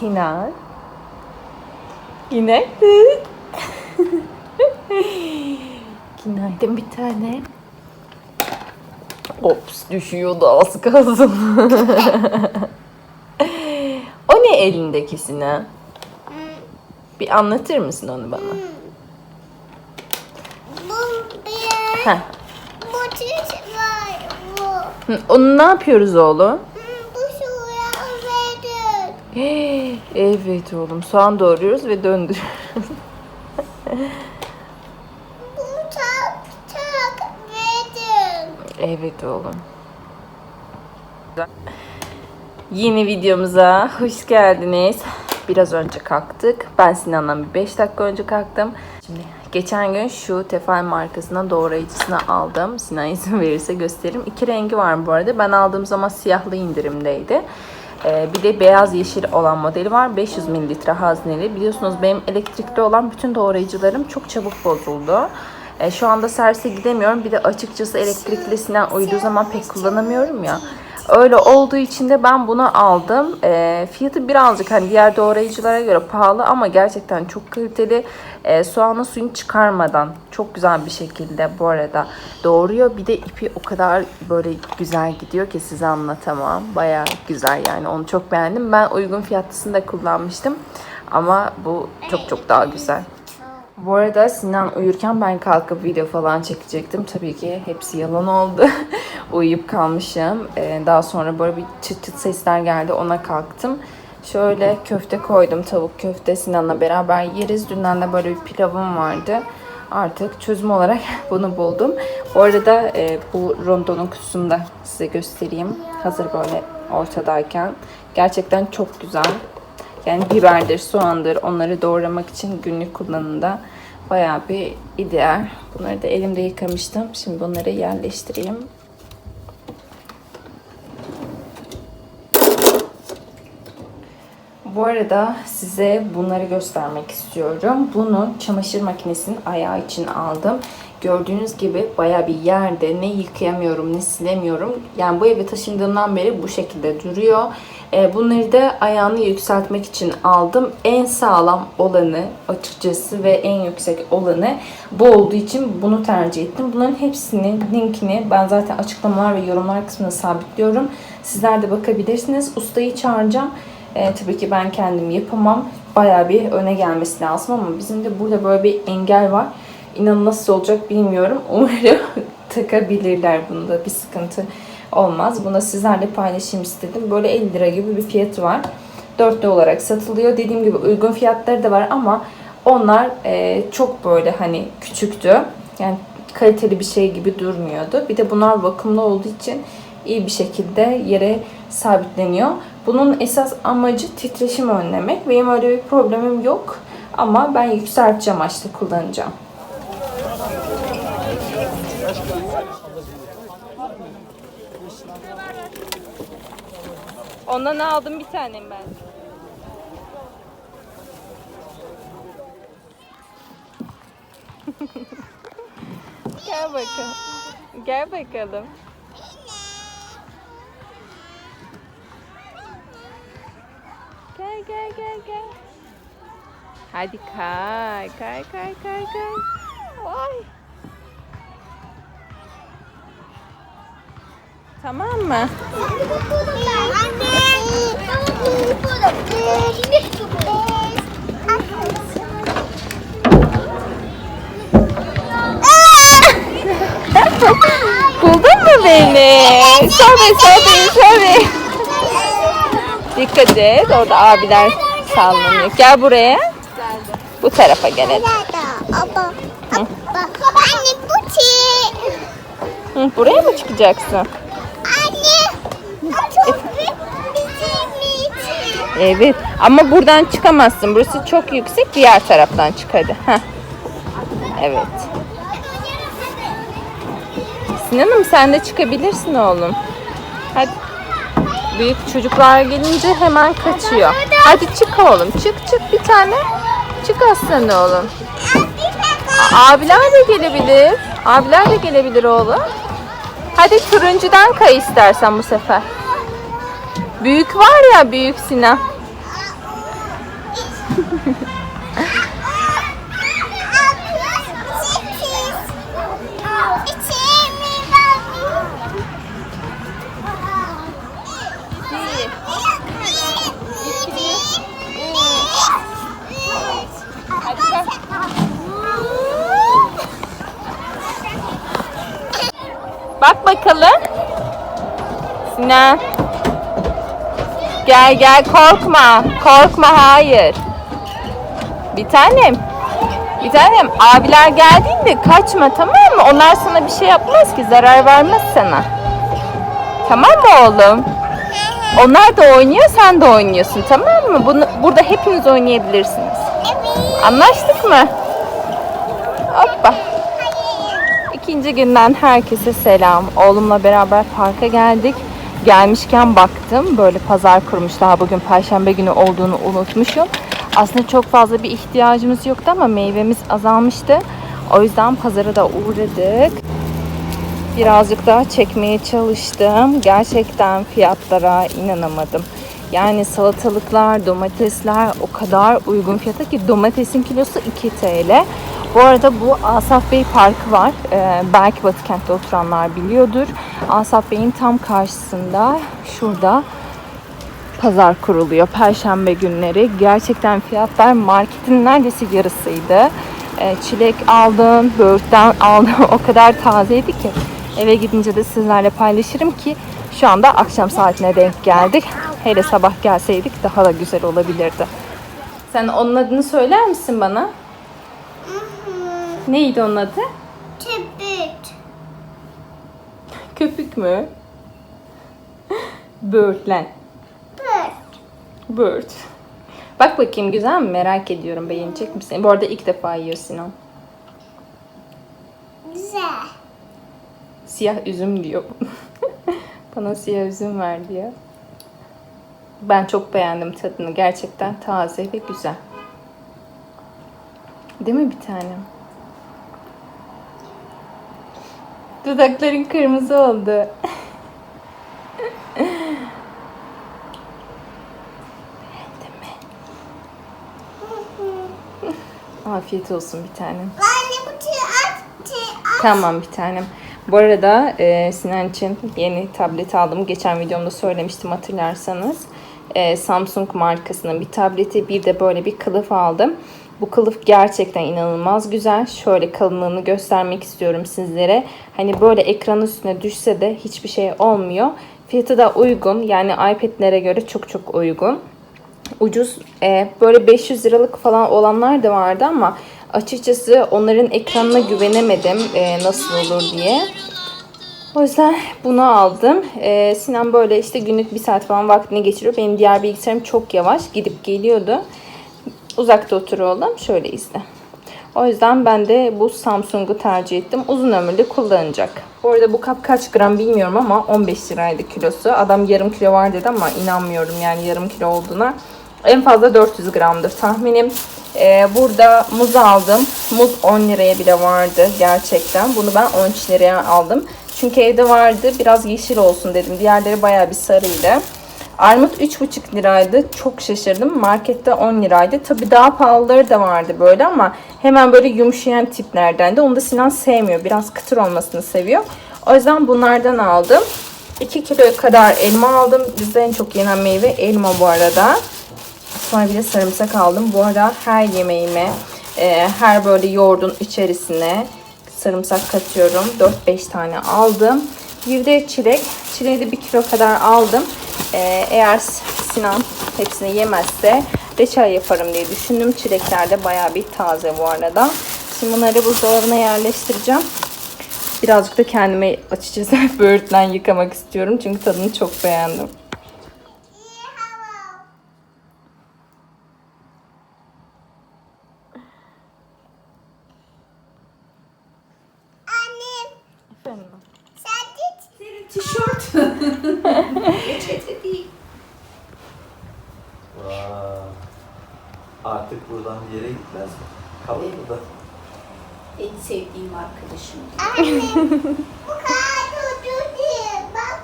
Sinan. Günaydın. Günaydın bir tane. Ops düşüyordu az kalsın. o ne elindeki Sinan? Bir anlatır mısın onu bana? Bu bir Heh. bu var bu. Onu ne yapıyoruz oğlum? Hı, Bu şuraya verin. Evet oğlum soğan doğruyoruz ve döndürüyoruz. Tak tak verin. Evet oğlum. Yeni videomuza hoş geldiniz. Biraz önce kalktık. Ben Sinan'dan bir 5 dakika önce kalktım. Şimdi geçen gün şu Tefal markasına doğrayıcısını aldım. Sinan izin verirse gösteririm. İki rengi var bu arada. Ben aldığım zaman siyahlı indirimdeydi. Ee, bir de beyaz yeşil olan modeli var. 500 mililitre hazneli. Biliyorsunuz benim elektrikli olan bütün doğrayıcılarım çok çabuk bozuldu. E, şu anda servise gidemiyorum. Bir de açıkçası elektriklisinden uyduğu zaman pek kullanamıyorum ya. Öyle olduğu için de ben bunu aldım. E, fiyatı birazcık hani diğer doğrayıcılara göre pahalı ama gerçekten çok kaliteli. E, soğanın suyunu çıkarmadan çok güzel bir şekilde bu arada doğruyor. Bir de ipi o kadar böyle güzel gidiyor ki size anlatamam. Baya güzel yani onu çok beğendim. Ben uygun fiyatlısını da kullanmıştım. Ama bu çok çok daha güzel. Bu arada Sinan uyurken ben kalkıp video falan çekecektim. Tabii ki hepsi yalan oldu. Uyuyup kalmışım. Ee, daha sonra böyle bir çıt çıt sesler geldi. Ona kalktım. Şöyle köfte koydum. Tavuk köfte Sinan'la beraber yeriz. Dünden de böyle bir pilavım vardı. Artık çözüm olarak bunu buldum. Bu arada e, bu rondonun kutusunu da size göstereyim. Hazır böyle ortadayken. Gerçekten çok güzel. Yani biberdir, soğandır onları doğramak için günlük kullanımda bayağı bir ideal. Bunları da elimde yıkamıştım. Şimdi bunları yerleştireyim. Bu arada size bunları göstermek istiyorum. Bunu çamaşır makinesinin ayağı için aldım. Gördüğünüz gibi baya bir yerde ne yıkayamıyorum ne silemiyorum. Yani bu eve taşındığımdan beri bu şekilde duruyor. Ee, bunları da ayağını yükseltmek için aldım. En sağlam olanı açıkçası ve en yüksek olanı bu olduğu için bunu tercih ettim. Bunların hepsinin linkini ben zaten açıklamalar ve yorumlar kısmına sabitliyorum. Sizler de bakabilirsiniz. Ustayı çağıracağım. Ee, tabii ki ben kendim yapamam. Bayağı bir öne gelmesi lazım ama bizim de burada böyle bir engel var. İnanın nasıl olacak bilmiyorum. Umarım takabilirler bunu da bir sıkıntı olmaz. Bunu sizlerle paylaşayım istedim. Böyle 50 lira gibi bir fiyatı var. Dörtlü olarak satılıyor. Dediğim gibi uygun fiyatları da var ama onlar e, çok böyle hani küçüktü. Yani kaliteli bir şey gibi durmuyordu. Bir de bunlar vakumlu olduğu için iyi bir şekilde yere sabitleniyor. Bunun esas amacı titreşim önlemek. Benim öyle bir problemim yok. Ama ben yükseltici amaçlı kullanacağım. Ondan aldım bir tanem ben. Gel bakalım. Gel bakalım. Gel gel gel gel. Hadi kay kay kay kay kay. Vay. Tamam mı? Buldun mu beni? Sobe sobe sobe. Dikkat et orada abiler sallanıyor. Gel buraya. Bu tarafa gel hadi. Anne bu buraya mı çıkacaksın? Evet ama buradan çıkamazsın. Burası çok yüksek. Diğer taraftan çık hadi. Heh. Evet. Sinan'ım sen de çıkabilirsin oğlum. Hadi. Büyük çocuklar gelince hemen kaçıyor. Hadi çık oğlum. Çık çık bir tane. Çık aslan oğlum. Abiler de gelebilir. Abiler de gelebilir oğlum. Hadi turuncudan kay istersen bu sefer. Büyük var ya büyük Sinan. Bak bakalım. Sinan. Gel gel korkma. Korkma hayır. Bir tanem. Bir tanem abiler geldiğinde kaçma tamam mı? Onlar sana bir şey yapmaz ki zarar vermez sana. Tamam mı oğlum? Onlar da oynuyor sen de oynuyorsun tamam mı? Bunu, burada hepiniz oynayabilirsiniz. Anlaştık mı? Hoppa. İkinci günden herkese selam. Oğlumla beraber parka geldik. Gelmişken baktım böyle pazar kurmuş daha bugün perşembe günü olduğunu unutmuşum. Aslında çok fazla bir ihtiyacımız yoktu ama meyvemiz azalmıştı. O yüzden pazara da uğradık. Birazcık daha çekmeye çalıştım. Gerçekten fiyatlara inanamadım. Yani salatalıklar, domatesler o kadar uygun fiyata ki domatesin kilosu 2 TL. Bu arada bu Asaf Bey Parkı var. Ee, belki Batı kentte oturanlar biliyordur. Asaf Bey'in tam karşısında şurada pazar kuruluyor. Perşembe günleri. Gerçekten fiyatlar marketin neredeyse yarısıydı. Ee, çilek aldım, böğürtlen aldım. o kadar tazeydi ki. Eve gidince de sizlerle paylaşırım ki şu anda akşam saatine denk geldik. Hele sabah gelseydik daha da güzel olabilirdi. Sen onun adını söyler misin bana? Neydi onun adı? Köpük mü? Böğürtlen. Bird. Bak bakayım güzel mi? Merak ediyorum. Beğenecek misin? Bu arada ilk defa yiyor Sinan. Güzel. Siyah üzüm diyor. Bana siyah üzüm ver diyor. Ben çok beğendim tadını. Gerçekten taze ve güzel. Değil mi bir tanem? Dudakların kırmızı oldu. Afiyet olsun bir tanem. Anne bu tüy at, tüy at. Tamam bir tanem. Bu arada e, Sinan için yeni tablet aldım. Geçen videomda söylemiştim hatırlarsanız. E, Samsung markasının bir tableti bir de böyle bir kılıf aldım. Bu kılıf gerçekten inanılmaz güzel. Şöyle kalınlığını göstermek istiyorum sizlere. Hani böyle ekran üstüne düşse de hiçbir şey olmuyor. Fiyatı da uygun. Yani iPad'lere göre çok çok uygun ucuz e, böyle 500 liralık falan olanlar da vardı ama açıkçası onların ekranına güvenemedim e, nasıl olur diye. O yüzden bunu aldım. E, Sinan böyle işte günlük bir saat falan vaktini geçiriyor. Benim diğer bilgisayarım çok yavaş gidip geliyordu. Uzakta oturuyor oğlum. Şöyle izle. O yüzden ben de bu Samsung'u tercih ettim. Uzun ömürlü kullanacak. Bu arada bu kap kaç gram bilmiyorum ama 15 liraydı kilosu. Adam yarım kilo var dedi ama inanmıyorum yani yarım kilo olduğuna. En fazla 400 gramdır tahminim. Ee, burada muz aldım. Muz 10 liraya bile vardı gerçekten. Bunu ben 13 liraya aldım. Çünkü evde vardı. Biraz yeşil olsun dedim. Diğerleri bayağı bir sarıydı. Armut 3,5 liraydı. Çok şaşırdım. Markette 10 liraydı. Tabi daha pahalıları da vardı böyle ama hemen böyle yumuşayan tiplerden de. Onu da Sinan sevmiyor. Biraz kıtır olmasını seviyor. O yüzden bunlardan aldım. 2 kilo kadar elma aldım. Bizde en çok yenen meyve elma bu arada. Sonra bir de sarımsak aldım. Bu arada her yemeğime, e, her böyle yoğurdun içerisine sarımsak katıyorum. 4-5 tane aldım. Bir de çilek. Çileği de 1 kilo kadar aldım. E, eğer Sinan hepsini yemezse reçel yaparım diye düşündüm. Çilekler de baya bir taze bu arada. Şimdi bunları buzdolabına yerleştireceğim. Birazcık da kendime açıkçası böğürtlen yıkamak istiyorum. Çünkü tadını çok beğendim. tişört. Reçete değil. Vaa. Artık buradan bir yere gitmez mi? Kalır mı da? En sevdiğim arkadaşım. Anne bu kadar ucuz değil. Bak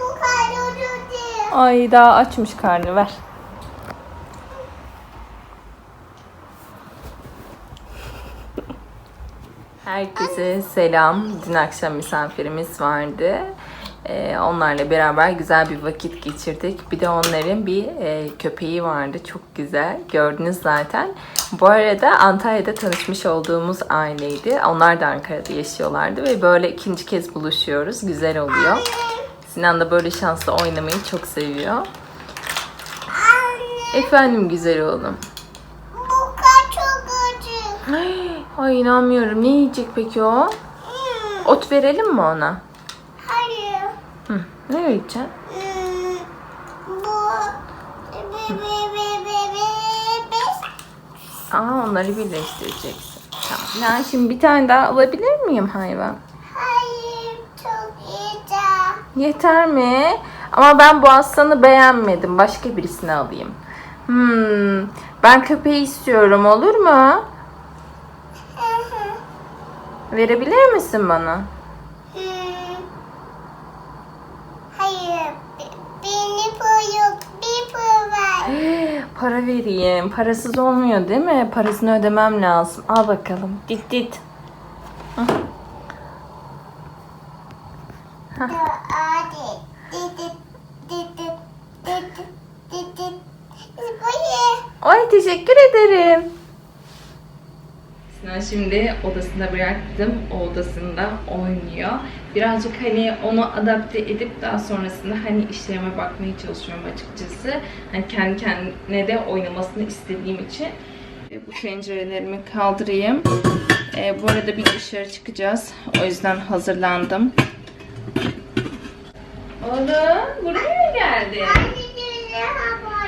bu kadar ucuz değil. Ay daha açmış karnı ver. Herkese selam. Dün akşam misafirimiz vardı. Ee, onlarla beraber güzel bir vakit geçirdik. Bir de onların bir e, köpeği vardı. Çok güzel. Gördünüz zaten. Bu arada Antalya'da tanışmış olduğumuz aileydi. Onlar da Ankara'da yaşıyorlardı ve böyle ikinci kez buluşuyoruz. Güzel oluyor. Sinan da böyle şanslı oynamayı çok seviyor. Efendim güzel oğlum. bu kadar çok acı. Ay inanmıyorum. Ne yiyecek peki o? Hmm, Ot verelim mi ona? Hayır. Hı. Ne vereceksin? Hmm, Bu be be be be be be. Aa onları birleştireceksin. Tamam. Ya şimdi bir tane daha alabilir miyim hayvan? Hayır çok iyi. Yeter mi? Ama ben bu aslanı beğenmedim. Başka birisini alayım. Hmm. Ben köpeği istiyorum olur mu? Verebilir misin bana? Hmm. Hayır. be- Beni bu yok. Bir bu var. Para vereyim. Parasız olmuyor değil mi? Parasını ödemem lazım. Al bakalım. Dit dit. Ye. Ay teşekkür ederim. Şimdi odasında bıraktım. O odasında oynuyor. Birazcık hani onu adapte edip daha sonrasında hani işlerime bakmaya çalışıyorum açıkçası. Hani kendi kendine de oynamasını istediğim için. Bu pencerelerimi kaldırayım. E, bu arada bir dışarı çıkacağız. O yüzden hazırlandım. Oğlum buraya mı geldin?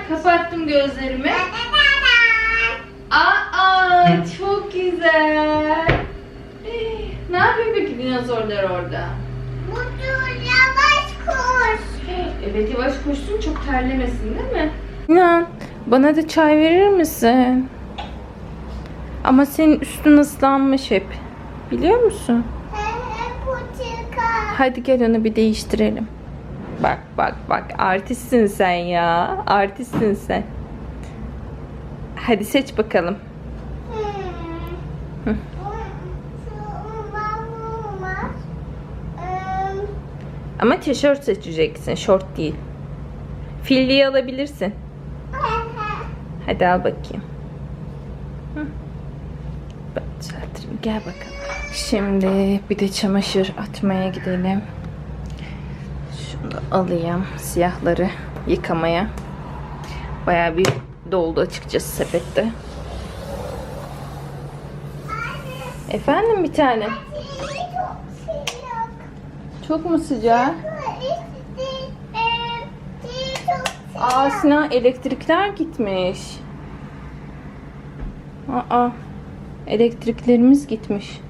Kapattım gözlerimi. Da çok güzel. Ne yapıyor peki dinozorlar orada? Mutlu yavaş koş. Evet yavaş koşsun çok terlemesin değil mi? İnan bana da çay verir misin? Ama senin üstün ıslanmış hep. Biliyor musun? Hadi gel onu bir değiştirelim. Bak bak bak artistsin sen ya. Artistsin sen. Hadi seç bakalım. Hmm. Şu umar umar. Eee, Ama tişört seçeceksin, şort değil. Filliyi alabilirsin. Hadi al bakayım. Gel bakalım. Şimdi bir de çamaşır atmaya gidelim. Şunu da alayım. Siyahları yıkamaya. Bayağı bir doldu açıkçası sepette. Efendim bir tane. Çok mu sıcak? Aa Sinan elektrikler gitmiş. Aa elektriklerimiz gitmiş.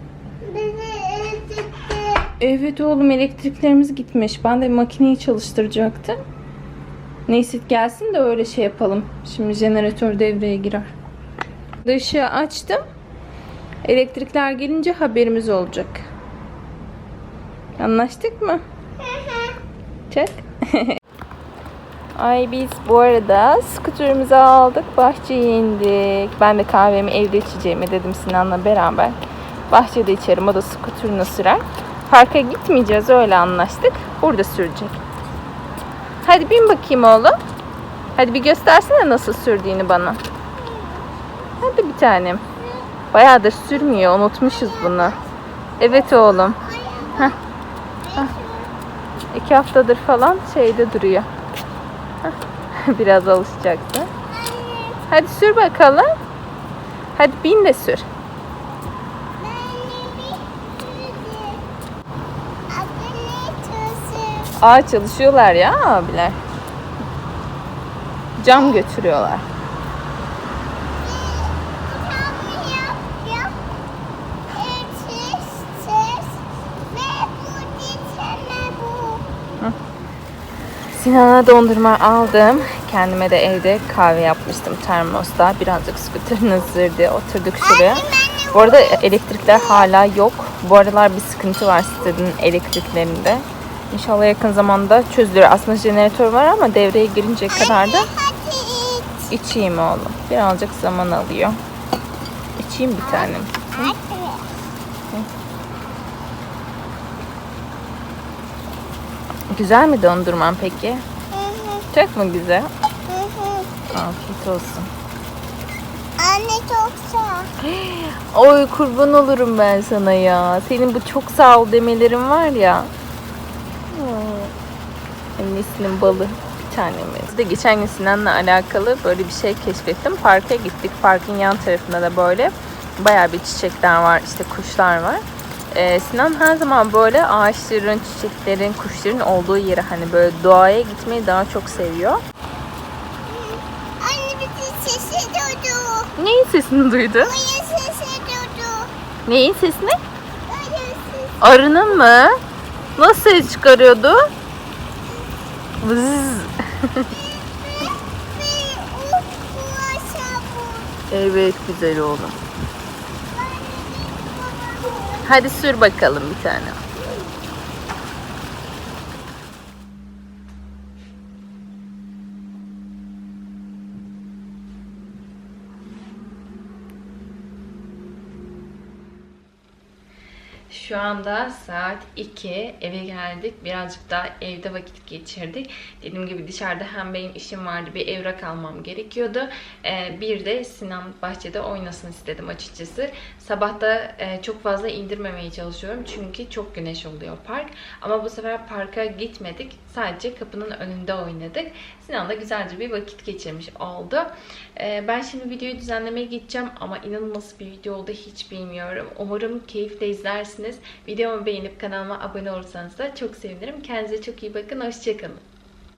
Evet oğlum elektriklerimiz gitmiş. Ben de makineyi çalıştıracaktım. Neyse gelsin de öyle şey yapalım. Şimdi jeneratör devreye girer. Işığı açtım. Elektrikler gelince haberimiz olacak. Anlaştık mı? Çak. Ay biz bu arada skuterimizi aldık. Bahçeye indik. Ben de kahvemi evde içeceğimi dedim Sinan'la beraber. Bahçede içerim. O da skuterını sürer. Parka gitmeyeceğiz öyle anlaştık. Burada sürecek. Hadi bin bakayım oğlum. Hadi bir göstersene nasıl sürdüğünü bana. Hadi bir tanem. Bayağıdır sürmüyor. Unutmuşuz bunu. Evet oğlum. Heh. İki haftadır falan şeyde duruyor. Biraz alışacaktı. Hadi sür bakalım. Hadi bin de sür. Aa çalışıyorlar ya abiler. Cam götürüyorlar. Sinan'a dondurma aldım. Kendime de evde kahve yapmıştım termosta. Birazcık skuterin ısırdı. Oturduk şuraya. Bu arada elektrikler hala yok. Bu aralar bir sıkıntı var sitenin elektriklerinde. İnşallah yakın zamanda çözülür. Aslında jeneratör var ama devreye girinceye kadar da içeyim oğlum. Birazcık zaman alıyor. İçeyim bir tanem. Güzel mi dondurman peki? Hı hı, Çok mu güzel? hı hı. Afiyet olsun. Anne çok sağ. Oy kurban olurum ben sana ya. Senin bu çok sağ ol demelerin var ya. Annesinin balı bir tanemiz. De geçen gün Sinan'la alakalı böyle bir şey keşfettim. Parka gittik. Parkın yan tarafında da böyle bayağı bir çiçekler var. işte kuşlar var. Ee, Sinan her zaman böyle ağaçların, çiçeklerin, kuşların olduğu yere hani böyle doğaya gitmeyi daha çok seviyor. Anne bir sesi duydu. Neyin sesini duydu? Oyun sesi duydu. Neyin sesini? Sesi. Arının mı? Nasıl ses çıkarıyordu? Vız. Evet güzel oğlum. Hadi sür bakalım bir tane. Şu anda saat 2. Eve geldik. Birazcık daha evde vakit geçirdik. Dediğim gibi dışarıda hem benim işim vardı. Bir evrak almam gerekiyordu. Ee, bir de Sinan bahçede oynasın istedim açıkçası. Sabahta e, çok fazla indirmemeye çalışıyorum. Çünkü çok güneş oluyor park. Ama bu sefer parka gitmedik. Sadece kapının önünde oynadık. Sinan da güzelce bir vakit geçirmiş oldu. Ee, ben şimdi videoyu düzenlemeye gideceğim ama inanın nasıl bir video oldu hiç bilmiyorum. Umarım keyifle izlersiniz. Videomu beğenip kanalıma abone olursanız da çok sevinirim. Kendinize çok iyi bakın. Hoşçakalın.